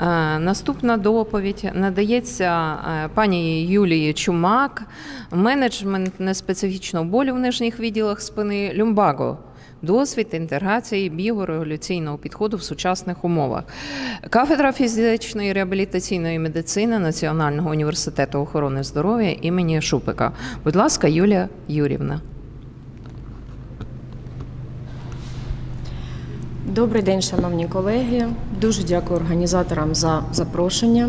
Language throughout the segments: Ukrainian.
Е, Наступна доповідь надається е, пані Юлії Чумак, менеджмент неспецифічного болю в нижніх відділах спини Люмбаго. Досвід інтеграції біорегуляційного підходу в сучасних умовах. Кафедра фізичної реабілітаційної медицини Національного університету охорони здоров'я імені Шупика. Будь ласка, Юлія Юрівна. Добрий день, шановні колеги. Дуже дякую організаторам за запрошення.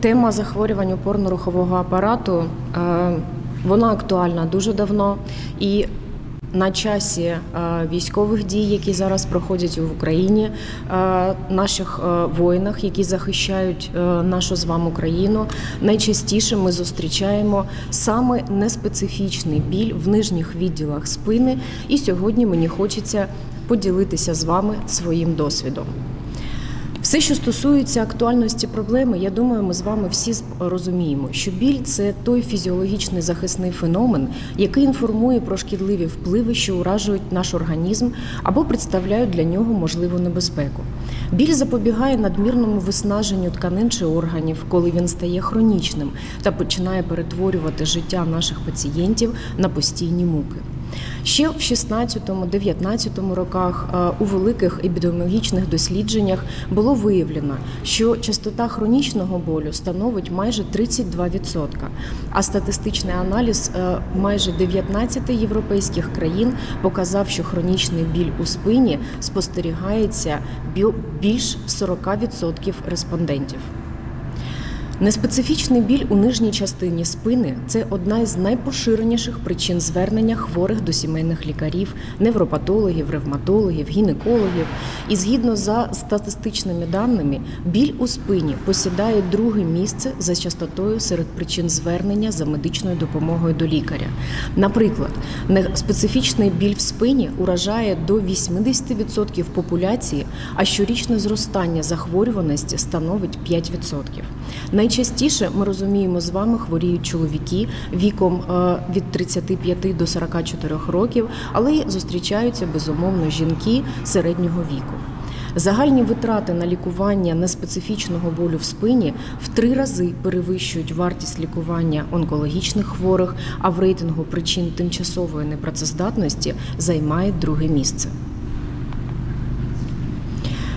Тема захворювань опорно-рухового апарату е, вона актуальна дуже давно і на часі е, військових дій, які зараз проходять в Україні, е, наших воїнах, які захищають нашу з вами Україну. Найчастіше ми зустрічаємо саме неспецифічний біль в нижніх відділах спини. І сьогодні мені хочеться поділитися з вами своїм досвідом. Все, що стосується актуальності проблеми, я думаю, ми з вами всі розуміємо, що біль це той фізіологічний захисний феномен, який інформує про шкідливі впливи, що уражують наш організм або представляють для нього можливу небезпеку. Біль запобігає надмірному виснаженню тканин чи органів, коли він стає хронічним та починає перетворювати життя наших пацієнтів на постійні муки. Ще в 16-19 роках е, у великих епідеміологічних дослідженнях було виявлено, що частота хронічного болю становить майже 32%, а статистичний аналіз е, майже 19 європейських країн показав, що хронічний біль у спині спостерігається більш 40% респондентів. Неспецифічний біль у нижній частині спини це одна із найпоширеніших причин звернення хворих до сімейних лікарів, невропатологів, ревматологів, гінекологів. І згідно за статистичними даними, біль у спині посідає друге місце за частотою серед причин звернення за медичною допомогою до лікаря. Наприклад, неспецифічний біль в спині уражає до 80% популяції, а щорічне зростання захворюваності становить 5%. Найчастіше ми розуміємо з вами хворіють чоловіки віком е, від 35 до 44 років, але зустрічаються безумовно жінки середнього віку. Загальні витрати на лікування неспецифічного болю в спині в три рази перевищують вартість лікування онкологічних хворих, а в рейтингу причин тимчасової непрацездатності займає друге місце.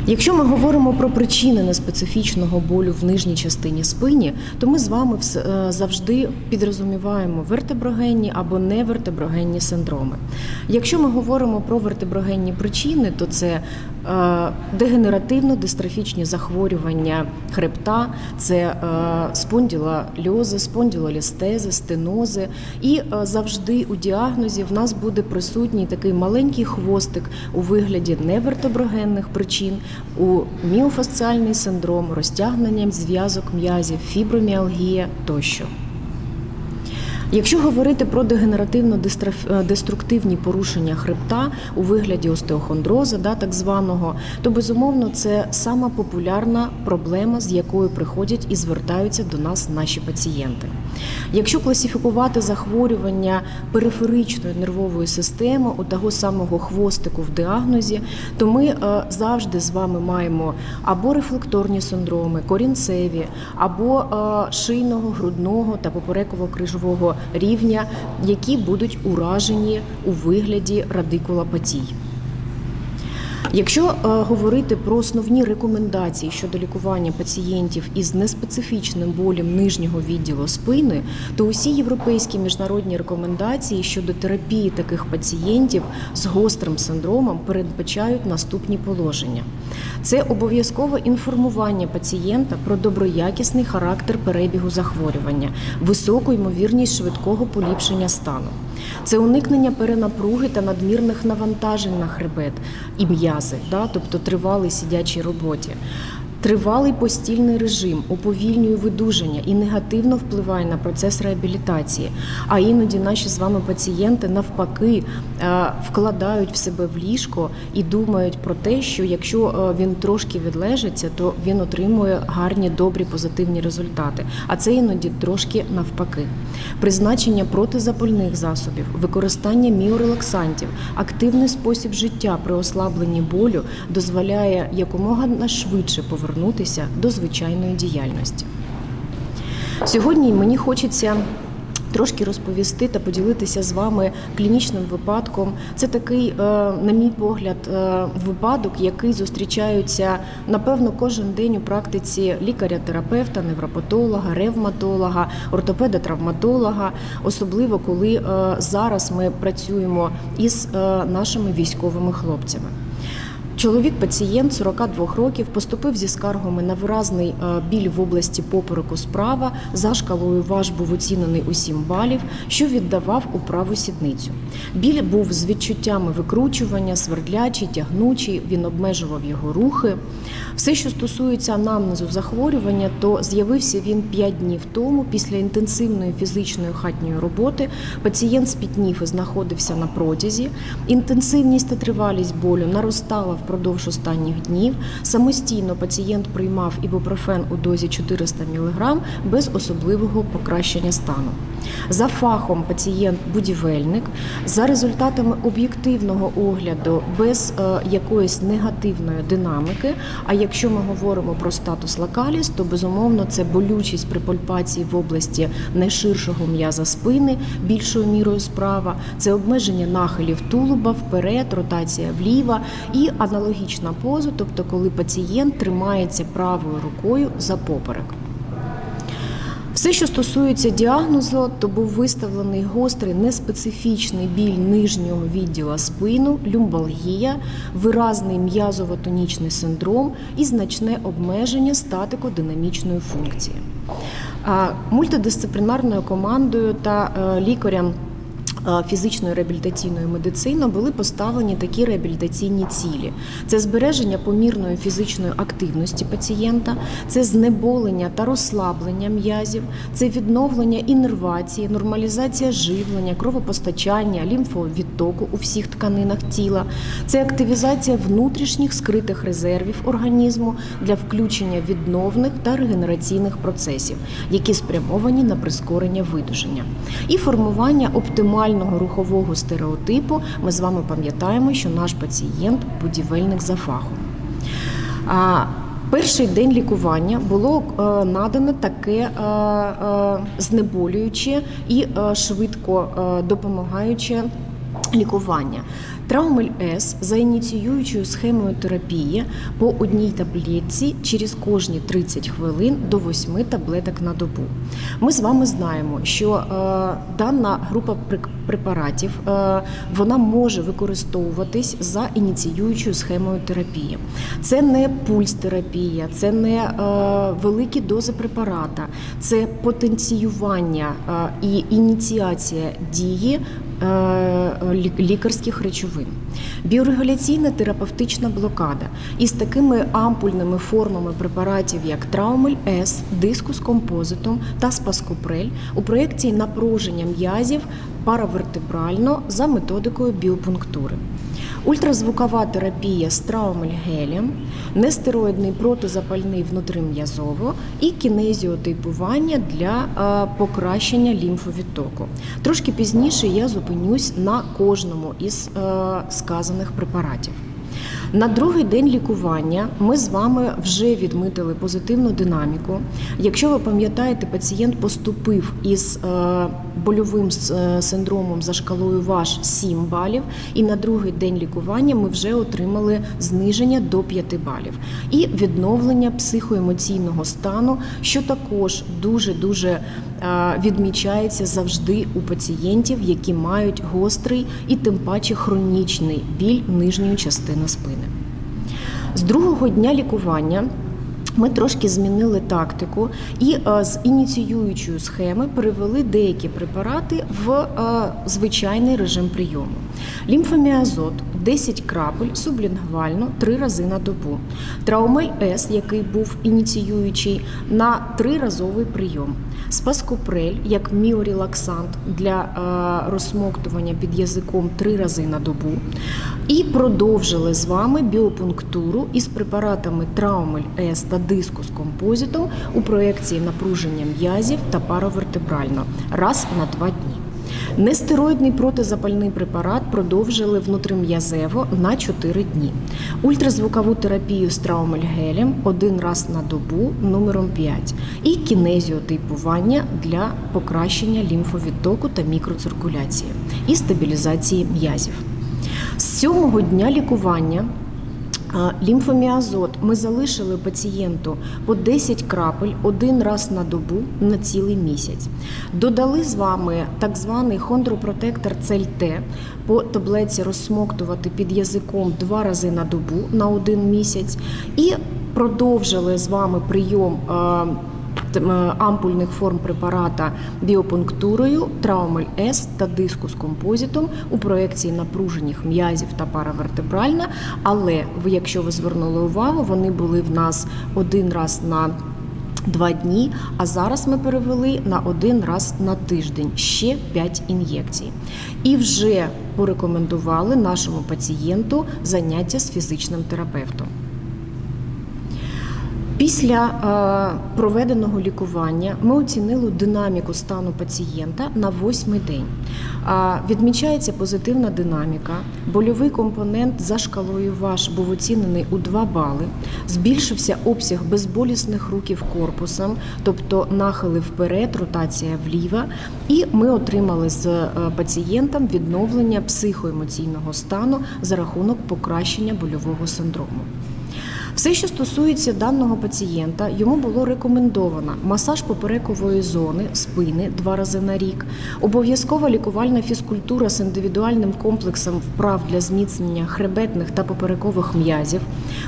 Якщо ми говоримо про причини неспецифічного болю в нижній частині спині, то ми з вами е, завжди підрозуміваємо вертеброгенні або невертеброгенні синдроми. Якщо ми говоримо про вертеброгенні причини, то це дегенеративно-дистрофічні захворювання хребта, це е, спонділольози, спонділолістези, стенози. І е, завжди у діагнозі в нас буде присутній такий маленький хвостик у вигляді невертеброгенних причин, у міофасціальний синдром, розтягненням зв'язок м'язів, фіброміалгія тощо. Якщо говорити про дегенеративно-деструктивні порушення хребта у вигляді остеохондроза, да, так званого, то безумовно це сама популярна проблема, з якою приходять і звертаються до нас наші пацієнти. Якщо класифікувати захворювання периферичної нервової системи у того самого хвостику в діагнозі, то ми е, завжди з вами маємо або рефлекторні синдроми, корінцеві, або е, шийного, грудного та попереково-крижового рівня, які будуть уражені у вигляді радикулопатій. Якщо е, говорити про основні рекомендації щодо лікування пацієнтів із неспецифічним болем нижнього відділу спини, то усі європейські міжнародні рекомендації щодо терапії таких пацієнтів з гострим синдромом передбачають наступні положення: це обов'язкове інформування пацієнта про доброякісний характер перебігу захворювання, високу ймовірність швидкого поліпшення стану. Це уникнення перенапруги та надмірних навантажень на хребет і м'язи, да, тобто тривалий сидячій роботі. Тривалий постільний режим уповільнює видужання і негативно впливає на процес реабілітації. А іноді наші з вами пацієнти навпаки е, вкладають в себе в ліжко і думають про те, що якщо е, він трошки відлежиться, то він отримує гарні, добрі, позитивні результати. А це іноді трошки навпаки. Призначення протизапальних засобів, використання міорелаксантів, активний спосіб життя при ослабленні болю дозволяє якомога швидше повернутися повернутися до звичайної діяльності. Сьогодні мені хочеться трошки розповісти та поділитися з вами клінічним випадком. Це такий, е, на мій погляд, е, випадок, який зустрічається напевно кожен день у практиці лікаря-терапевта, невропатолога, ревматолога, ортопеда-травматолога, особливо коли е, зараз ми працюємо із нашими військовими хлопцями. Чоловік, пацієнт 42 років, поступив зі скаргами на виразний е, біль в області попереку справа. За шкалою ваш був оцінений у 7 балів, що віддавав у праву сідницю. Біль був з відчуттями викручування, свердлячий, тягнучий. Він обмежував його рухи. Все, що стосується анамнезу захворювання, то з'явився він 5 днів тому після інтенсивної фізичної хатньої роботи. Пацієнт спітнів і знаходився на протязі. Інтенсивність та тривалість болю наростала впродовж останніх днів. Самостійно пацієнт приймав ібупрофен у дозі 400 мг без особливого покращення стану. За фахом пацієнт будівельник, за результатами об'єктивного огляду без е, якоїсь негативної динамики. А якщо ми говоримо про статус лакаліс, то безумовно це болючість при пальпації в області найширшого м'яза спини, більшою мірою справа, це обмеження нахилів тулуба вперед, ротація вліво і аналогічна поза, тобто коли пацієнт тримається правою рукою за поперек. Все, що стосується діагнозу, то був виставлений гострий неспецифічний біль нижнього відділа спину, люмбалгія, виразний м'язово-тонічний синдром і значне обмеження статико-динамічної функції. Мультидисциплінарною командою та е, лікарем фізичної реабілітаційної медицини були поставлені такі реабілітаційні цілі: це збереження помірної фізичної активності пацієнта, це знеболення та розслаблення м'язів, це відновлення іннервації, нормалізація живлення, кровопостачання, лімфовідтоку у всіх тканинах тіла, це активізація внутрішніх скритих резервів організму для включення відновних та регенераційних процесів, які спрямовані на прискорення видуження, і формування оптимального рухового стереотипу. Ми з вами пам'ятаємо, що наш пацієнт будівельник за фахом. Перший день лікування було е, надано таке е, е, знеболююче і швидко допомагаюче лікування. Траумель С за ініціюючою схемою терапії по одній таблетці через кожні 30 хвилин до 8 таблеток на добу. Ми з вами знаємо, що е, дана група препаратів е, вона може використовуватись за ініціюючою схемою терапії. Це не пульс-терапія, це не е, великі дози препарата, це потенціювання е, і ініціація дії лікарських речовин. Біорегуляційна терапевтична блокада із такими ампульними формами препаратів, як Траумель С, дискус композитом та спаскупрель у проєкції напруження м'язів паравертебрально за методикою біопунктури. Ультразвукова терапія з траумель-гелем, нестероїдний протизапальний внутрим'язово і кінезіотейпування для е, покращення лімфовідтоку. Трошки пізніше я зупинюсь на кожному із е, сказаних препаратів. На другий день лікування ми з вами вже відмітили позитивну динаміку. Якщо ви пам'ятаєте, пацієнт поступив із е, больовим е, синдромом за шкалою ВАШ 7 балів, і на другий день лікування ми вже отримали зниження до 5 балів і відновлення психоемоційного стану, що також дуже дуже е, відмічається завжди у пацієнтів, які мають гострий і тим паче хронічний біль нижньої частини спини. З другого дня лікування ми трошки змінили тактику і е, з ініціюючої схеми перевели деякі препарати в е, звичайний режим прийому. Лімфоміазот 10 крапель сублінгвально 3 рази на добу. Траумель С, який був ініціюючий, на 3-разовий прийом. Спаскопрель як міорелаксант для е, розсмоктування під язиком три рази на добу. І продовжили з вами біопунктуру із препаратами Траумель С та дискус композитом у проекції напруження м'язів та паровертебрально раз на два дні. Нестероїдний протизапальний препарат продовжили внутрим'язево на 4 дні. Ультразвукову терапію з траумельгелем один раз на добу номером 5 і кінезіотейпування для покращення лімфовідтоку та мікроциркуляції і стабілізації м'язів. З сьомого дня лікування Лімфоміазот ми залишили пацієнту по 10 крапель один раз на добу на цілий місяць. Додали з вами так званий хондропротектор Цель-Т по таблетці розсмоктувати під язиком два рази на добу на один місяць і продовжили з вами прийом. Е, ампульних форм препарата біопунктурою, траумель С та дискус композитом у проекції напружених м'язів та паравертебральна. Але якщо ви звернули увагу, вони були в нас один раз на Два дні, а зараз ми перевели на один раз на тиждень ще 5 ін'єкцій. І вже порекомендували нашому пацієнту заняття з фізичним терапевтом. Після е, проведеного лікування ми оцінили динаміку стану пацієнта на восьмий день. Відмічається позитивна динаміка. Больовий компонент за шкалою ВАШ був оцінений у 2 бали. Збільшився обсяг безболісних рухів корпусом, тобто нахили вперед, ротація вліво. І ми отримали з е, пацієнтом відновлення психоемоційного стану за рахунок покращення больового синдрому. Все, що стосується даного пацієнта, йому було рекомендовано масаж поперекової зони, спини два рази на рік, обов'язкова лікувальна фізкультура з індивідуальним комплексом вправ для зміцнення хребетних та поперекових м'язів,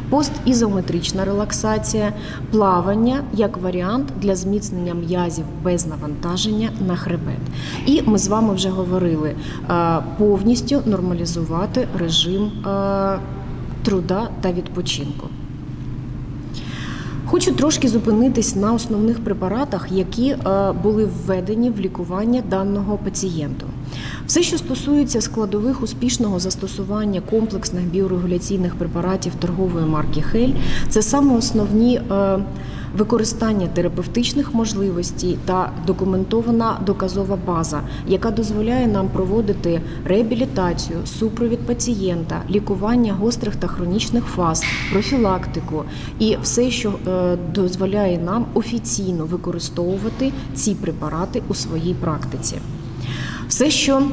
постізометрична релаксація, плавання як варіант для зміцнення м'язів без навантаження на хребет. І ми з вами вже говорили е, повністю нормалізувати режим е, труда та відпочинку. Хочу трошки зупинитись на основних препаратах, які е, були введені в лікування даного пацієнту. Все, що стосується складових успішного застосування комплексних біорегуляційних препаратів торгової марки Хель, це саме основні е, використання терапевтичних можливостей та документована доказова база, яка дозволяє нам проводити реабілітацію, супровід пацієнта, лікування гострих та хронічних фаз, профілактику і все, що е, дозволяє нам офіційно використовувати ці препарати у своїй практиці. Все, що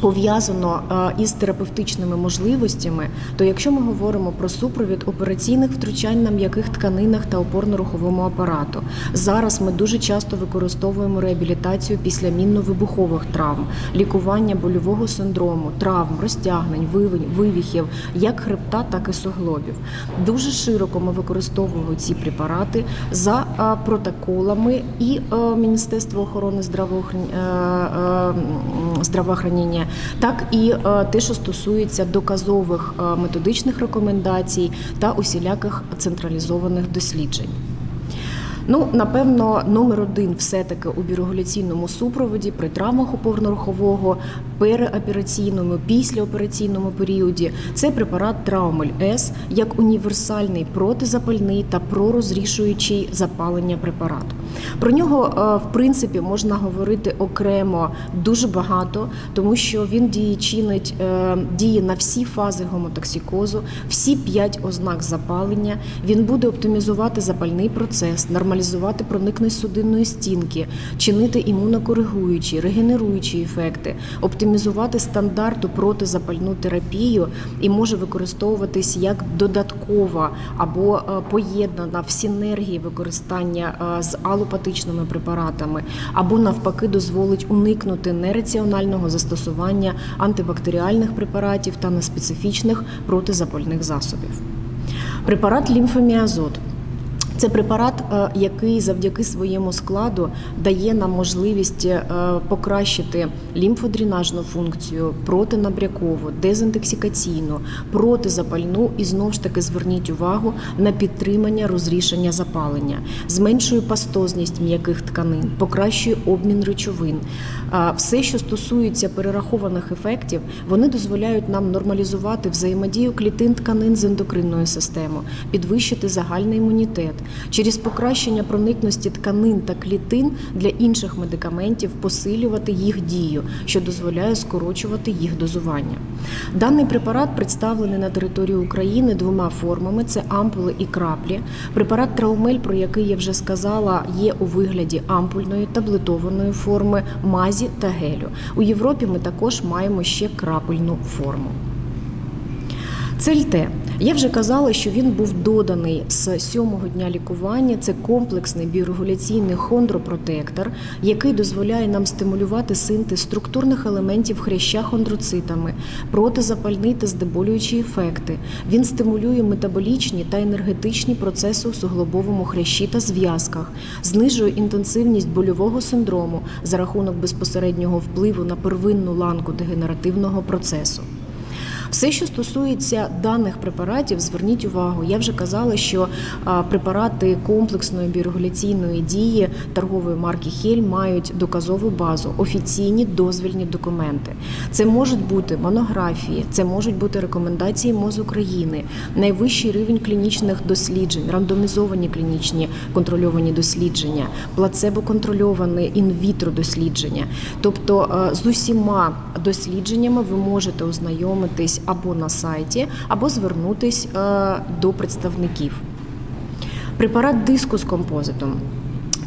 пов'язано е, із терапевтичними можливостями, то якщо ми говоримо про супровід операційних втручань на м'яких тканинах та опорно-руховому апарату, зараз ми дуже часто використовуємо реабілітацію після мінно-вибухових травм, лікування больового синдрому, травм, розтягнень, вивень- вивіхів, як хребта, так і суглобів. Дуже широко ми використовуємо ці препарати за е, протоколами і е, Міністерства охорони здравоохран- здравоохранення, так і е, те, що стосується доказових е, методичних рекомендацій та усіляких централізованих досліджень. Ну, напевно, номер один все-таки у бірегуляційному супроводі при травмах опорно-рухового, переопераційному, післяопераційному періоді це препарат Траумель С як універсальний протизапальний та пророзрішуючий запалення препарат. Про нього, е, в принципі, можна говорити окремо дуже багато, тому що він діє чинить е, діє на всі фази гомотоксикозу, всі п'ять ознак запалення. Він буде оптимізувати запальний процес, нормалізувати проникність судинної стінки, чинити імунокоригуючі, регенеруючі ефекти, оптимізувати стандарту протизапальну терапію і може використовуватись як додаткова або е, поєднана в синергії використання е, з алопатичними препаратами, або навпаки дозволить уникнути нераціонального застосування антибактеріальних препаратів та неспецифічних протизапальних засобів. Препарат лімфоміазот. Це препарат, е, який завдяки своєму складу дає нам можливість е, покращити лімфодренажну функцію, протинабрякову, дезінтоксикаційну, протизапальну і знову ж таки зверніть увагу на підтримання розрішення запалення, зменшує пастозність м'яких тканин, покращує обмін речовин. Все, що стосується перерахованих ефектів, вони дозволяють нам нормалізувати взаємодію клітин тканин з ендокринною системою, підвищити загальний імунітет, через покращення проникності тканин та клітин для інших медикаментів посилювати їх дію, що дозволяє скорочувати їх дозування. Даний препарат представлений на території України двома формами: це ампули і краплі. Препарат Траумель, про який я вже сказала, є у вигляді ампульної таблетованої форми, мазі та гелю. У Європі ми також маємо ще крапельну форму. Цельте. Я вже казала, що він був доданий з сьомого дня лікування. Це комплексний біорегуляційний хондропротектор, який дозволяє нам стимулювати синтез структурних елементів хряща хондроцитами, протизапальний та знеболюючі ефекти. Він стимулює метаболічні та енергетичні процеси у суглобовому хрящі та зв'язках, знижує інтенсивність больового синдрому за рахунок безпосереднього впливу на первинну ланку дегенеративного процесу. Все, що стосується даних препаратів, зверніть увагу. Я вже казала, що препарати комплексної біорегуляційної дії торгової марки Хель мають доказову базу, офіційні дозвільні документи. Це можуть бути монографії, це можуть бути рекомендації МОЗ України, найвищий рівень клінічних досліджень, рандомізовані клінічні контрольовані дослідження, плацебо-контрольоване інвітро дослідження. Тобто з усіма дослідженнями ви можете ознайомитись або на сайті, або звернутись е, до представників. Препарат диску з композитом.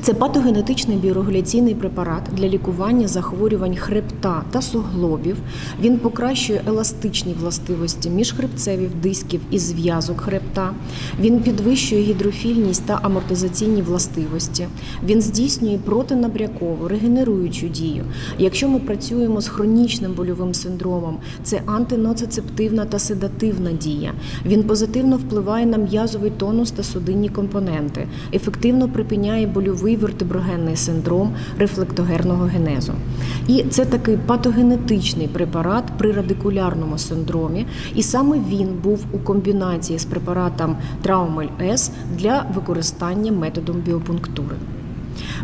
Це патогенетичний біорегуляційний препарат для лікування захворювань хребта та суглобів. Він покращує еластичні властивості міжхребцевих дисків і зв'язок хребта. Він підвищує гідрофільність та амортизаційні властивості. Він здійснює протинабрякову, регенеруючу дію. Якщо ми працюємо з хронічним больовим синдромом, це антиноцицептивна та седативна дія. Він позитивно впливає на м'язовий тонус та судинні компоненти, ефективно припиняє больовий вертеброгенний синдром рефлектогерного генезу. І це такий патогенетичний препарат при радикулярному синдромі, і саме він був у комбінації з препаратом Траумель С для використання методом біопунктури.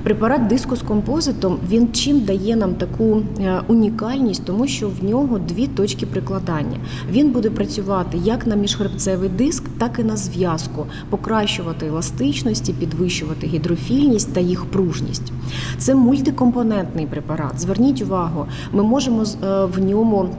Препарат диску з композитом він чим дає нам таку е, унікальність, тому що в нього дві точки прикладання. Він буде працювати як на міжхребцевий диск, так і на зв'язку, покращувати еластичність, підвищувати гідрофільність та їх пружність. Це мультикомпонентний препарат. Зверніть увагу, ми можемо е, в ньому.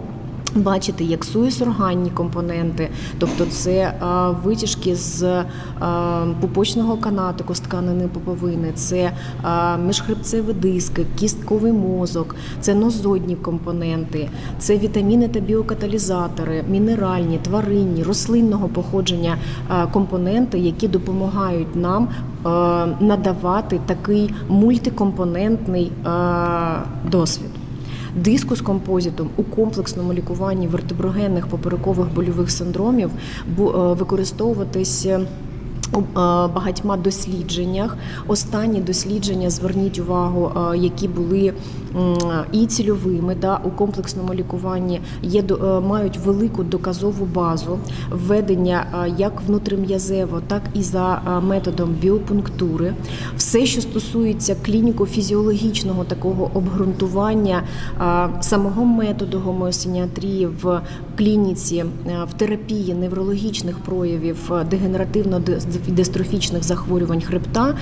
Бачити як суїсорганні компоненти, тобто це а, витяжки з а, пупочного канатику, з тканини пуповини, це а, міжхребцеві диски, кістковий мозок, це нозодні компоненти, це вітаміни та біокаталізатори, мінеральні, тваринні, рослинного походження компоненти, які допомагають нам надавати такий мультикомпонентний досвід. Диску з композитом у комплексному лікуванні вертеброгенних поперекових больових синдромів е, використовуватись. е, У е, багатьма дослідженнях останні дослідження зверніть увагу, які були і цільовими, да, у комплексному лікуванні є е, мають велику доказову базу введення е, як внутрім'язево, так і за е, методом біопунктури. Все, що стосується клініко-фізіологічного такого обґрунтування самого методу гомеосініатрії в клініці, в терапії неврологічних проявів дегенеративно-дистрофічних захворювань хребта,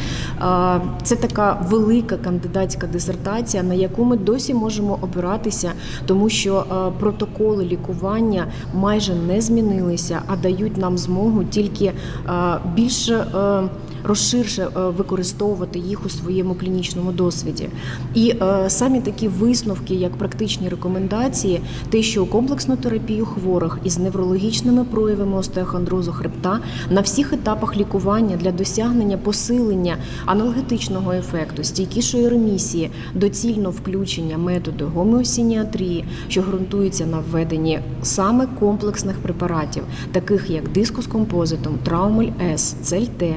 це така велика кандидатська дисертація, на яку ми досі можемо опиратися, тому що е, протоколи лікування майже не змінилися, а дають нам змогу тільки е, більше. Розширше е, використовувати їх у своєму клінічному досвіді, і е, самі такі висновки, як практичні рекомендації, те, що комплексну терапію хворих із неврологічними проявами остеохондрозу хребта на всіх етапах лікування для досягнення посилення аналгетичного ефекту, стійкішої ремісії, доцільно включення методу гомеосініатрії, що ґрунтується на введенні саме комплексних препаратів, таких як диску з композитом, траумель С, цельте,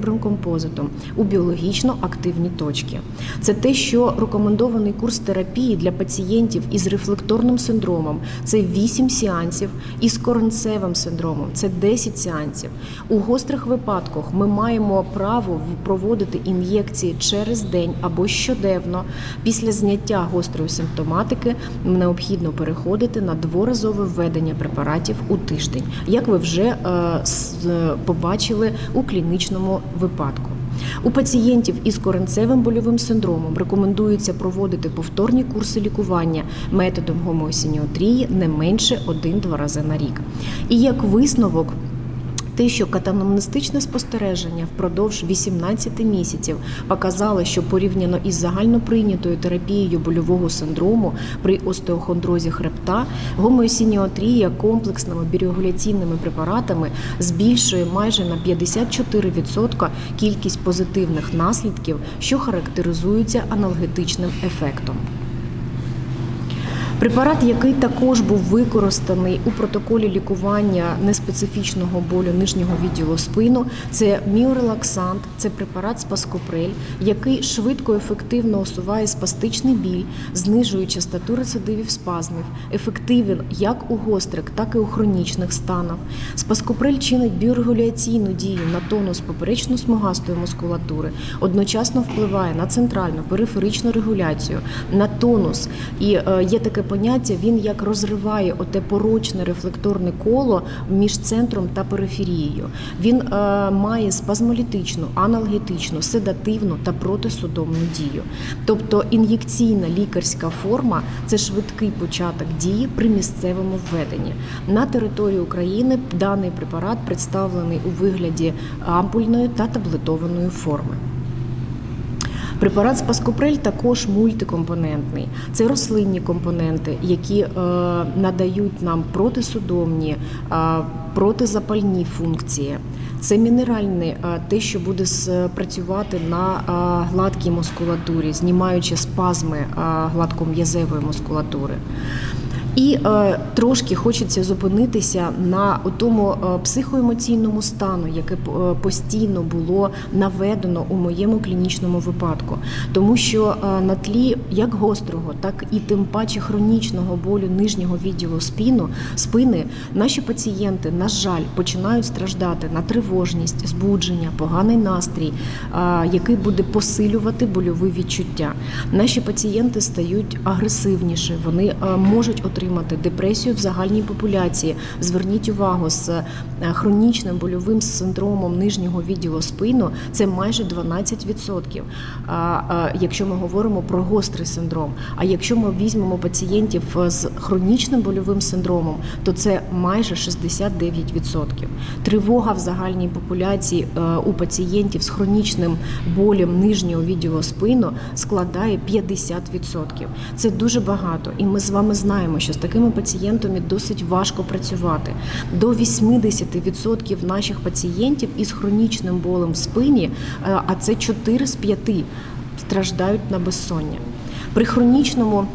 церебром композитом у біологічно активні точки. Це те, що рекомендований курс терапії для пацієнтів із рефлекторним синдромом це 8 сеансів, з коронцевим синдромом це 10 сеансів. У гострих випадках ми маємо право проводити ін'єкції через день або щоденно. Після зняття гострої симптоматики необхідно переходити на дворазове введення препаратів у тиждень, як ви вже е, побачили у клінічному випадку. У пацієнтів із коренцевим больовим синдромом рекомендується проводити повторні курси лікування методом гомоосініотрії не менше 1-2 рази на рік. І як висновок, те, що катаномнистичне спостереження впродовж 18 місяців показало, що порівняно із загальноприйнятою терапією больового синдрому при остеохондрозі хребта, гомоосініотрія комплексними бірегуляційними препаратами збільшує майже на 54% кількість позитивних наслідків, що характеризуються аналгетичним ефектом. Препарат, який також був використаний у протоколі лікування неспецифічного болю нижнього відділу спину, це міорелаксант, це препарат спаскопрель, який швидко ефективно усуває спастичний біль, знижує частоту рецидивів спазмів, ефективен як у гострих, так і у хронічних станах. Спаскопрель чинить біорегуляційну дію на тонус поперечно-смугастої мускулатури, одночасно впливає на центральну периферичну регуляцію, на тонус. І е, є таке поняття, він як розриває оте порочне рефлекторне коло між центром та периферією. Він е, має спазмолітичну, аналгетичну, седативну та протисудомну дію. Тобто ін'єкційна лікарська форма це швидкий початок дії при місцевому введенні. На території України даний препарат представлений у вигляді ампульної та таблетованої форми. Препарат спаскопрель також мультикомпонентний. Це рослинні компоненти, які е, надають нам протисудомні, е, протизапальні функції. Це мінеральне, е, те, що буде працювати на гладкій мускулатурі, знімаючи спазми гладком'язевої мускулатури. І е, трошки хочеться зупинитися на тому е, психоемоційному стану, яке е, постійно було наведено у моєму клінічному випадку, тому що е, на тлі як гострого, так і тим паче хронічного болю нижнього відділу спину, спини, наші пацієнти, на жаль, починають страждати на тривожність, збудження, поганий настрій, е, який буде посилювати больові відчуття. Наші пацієнти стають агресивніші, вони е, можуть отримати депресію в загальній популяції. Зверніть увагу з хронічним больовим синдромом нижнього відділу спину це майже 12%. А, а, Якщо ми говоримо про гострий синдром. А якщо ми візьмемо пацієнтів е, з хронічним больовим синдромом, то це майже 69%. Тривога в загальній популяції е, у пацієнтів з хронічним болем нижнього відділу спину складає 50%. Це дуже багато, і ми з вами знаємо, що з такими пацієнтами досить важко працювати. До 80% наших пацієнтів із хронічним болем в спині, е, а це 4 з 5, страждають на безсоння. При хронічному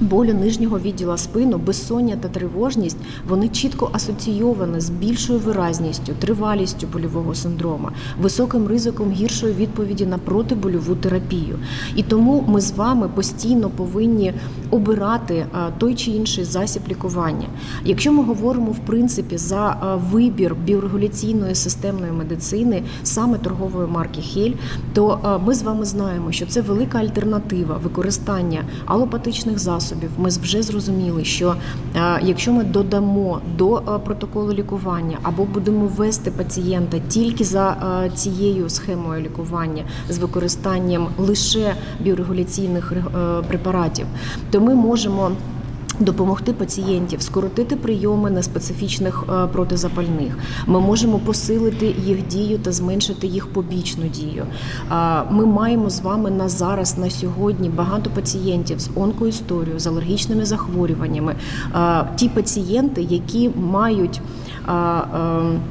Болю нижнього відділа спину, безсоння та тривожність вони чітко асоційовані з більшою виразністю, тривалістю больового синдрома, високим ризиком гіршої відповіді на протибольову терапію. І тому ми з вами постійно повинні обирати той чи інший засіб лікування. Якщо ми говоримо в принципі за вибір біорегуляційної системної медицини, саме торгової марки Хель, то ми з вами знаємо, що це велика альтернатива використання алопатичних засобів. Ми вже зрозуміли, що е, якщо ми додамо до е, протоколу лікування або будемо вести пацієнта тільки за е, цією схемою лікування з використанням лише біорегуляційних препаратів, то ми можемо. Допомогти пацієнтів скоротити прийоми на специфічних протизапальних. Ми можемо посилити їх дію та зменшити їх побічну дію. Ми маємо з вами на зараз, на сьогодні багато пацієнтів з онкоісторією, з алергічними захворюваннями. Ті пацієнти, які мають е,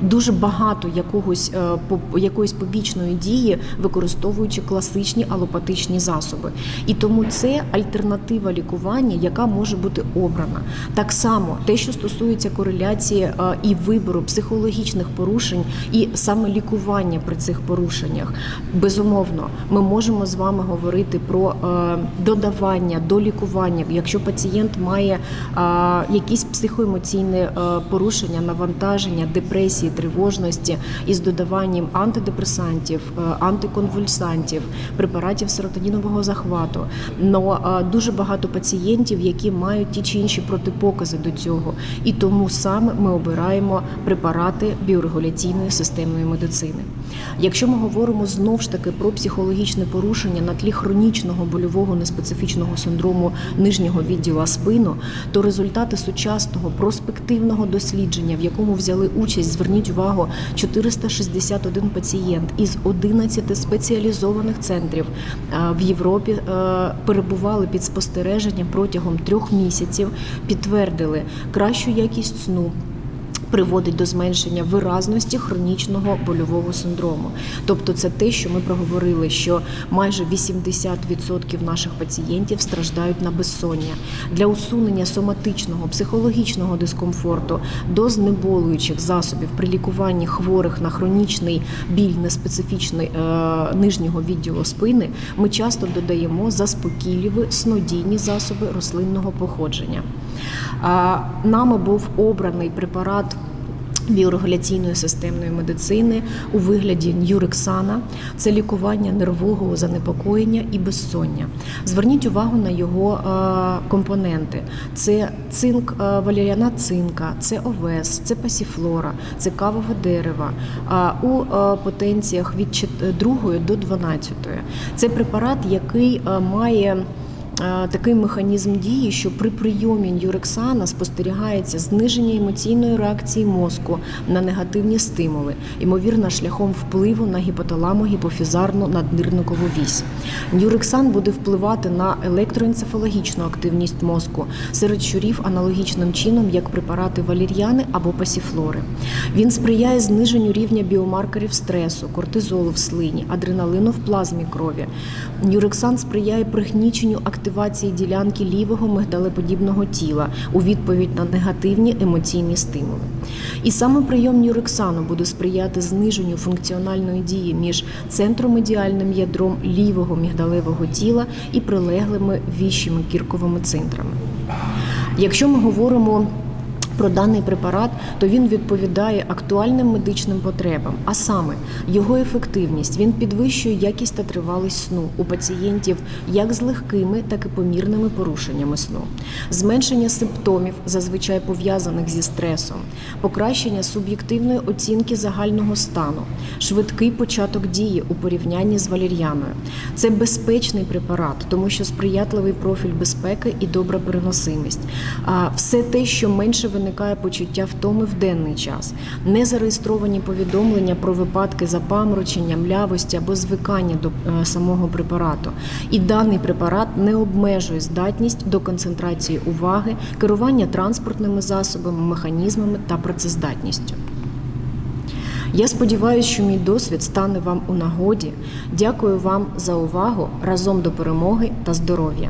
дуже багато якогось е, якоїсь побічної дії, використовуючи класичні алопатичні засоби. І тому це альтернатива лікування, яка може бути обрана. Так само те, що стосується кореляції е, і вибору психологічних порушень, і саме лікування при цих порушеннях, безумовно, ми можемо з вами говорити про е, додавання до лікування, якщо пацієнт має якісь психоемоційні порушення, навантаження, депресії, тривожності із додаванням антидепресантів, е, антиконвульсантів, препаратів серотонінового захвату. Но е, дуже багато пацієнтів, які мають ті чи інші протипокази до цього, і тому саме ми обираємо препарати біорегуляційної системної медицини. Якщо ми говоримо знов ж таки про психологічне порушення на тлі хронічного больового неспецифічного синдрому нижнього відділу спину, то результати сучасного проспективного дослідження, в якому взяли участь, зверніть увагу, 461 пацієнт із 11 спеціалізованих центрів е, в Європі е, перебували під спостереженням протягом трьох місяців, підтвердили кращу якість сну. Приводить до зменшення виразності хронічного больового синдрому. Тобто, це те, що ми проговорили, що майже 80% наших пацієнтів страждають на безсоння. Для усунення соматичного психологічного дискомфорту до знеболюючих засобів при лікуванні хворих на хронічний біль неспецифічний е, нижнього відділу спини ми часто додаємо заспокійливі снодійні засоби рослинного походження. Нами був обраний препарат. Біорегуляційної системної медицини у вигляді нюрексана це лікування нервового занепокоєння і безсоння. Зверніть увагу на його е, компоненти: це цинк, е, валеріанат цинка, це овес, це пасіфлора, це кавове дерево. А у е, потенціях від 2 до 12. Це препарат, який має такий механізм дії, що при прийомі нюрексана спостерігається зниження емоційної реакції мозку на негативні стимули, ймовірно, шляхом впливу на гіпоталамо-гіпофізарну наднирникову вісь. Нюрексан буде впливати на електроенцефалогічну активність мозку серед щурів аналогічним чином, як препарати валір'яни або пасіфлори. Він сприяє зниженню рівня біомаркерів стресу, кортизолу в слині, адреналину в плазмі крові. Нюрексан сприяє пригніченню активації ділянки лівого мигдалеподібного тіла у відповідь на негативні емоційні стимули. І саме прийом нюрексану буде сприяти зниженню функціональної дії між центромедіальним ядром лівого мігдалевого тіла і прилеглими віщими кірковими центрами. Якщо ми говоримо про даний препарат, то він відповідає актуальним медичним потребам, а саме його ефективність. Він підвищує якість та тривалість сну у пацієнтів як з легкими, так і помірними порушеннями сну, зменшення симптомів, зазвичай пов'язаних зі стресом, покращення суб'єктивної оцінки загального стану, швидкий початок дії у порівнянні з валір'яною. Це безпечний препарат, тому що сприятливий профіль безпеки і добра переносимість. Все те, що менше виникає почуття втоми в денний час, не зареєстровані повідомлення про випадки запаморочення, млявості або звикання до е, самого препарату. І даний препарат не обмежує здатність до концентрації уваги, керування транспортними засобами, механізмами та працездатністю. Я сподіваюся, що мій досвід стане вам у нагоді. Дякую вам за увагу разом до перемоги та здоров'я.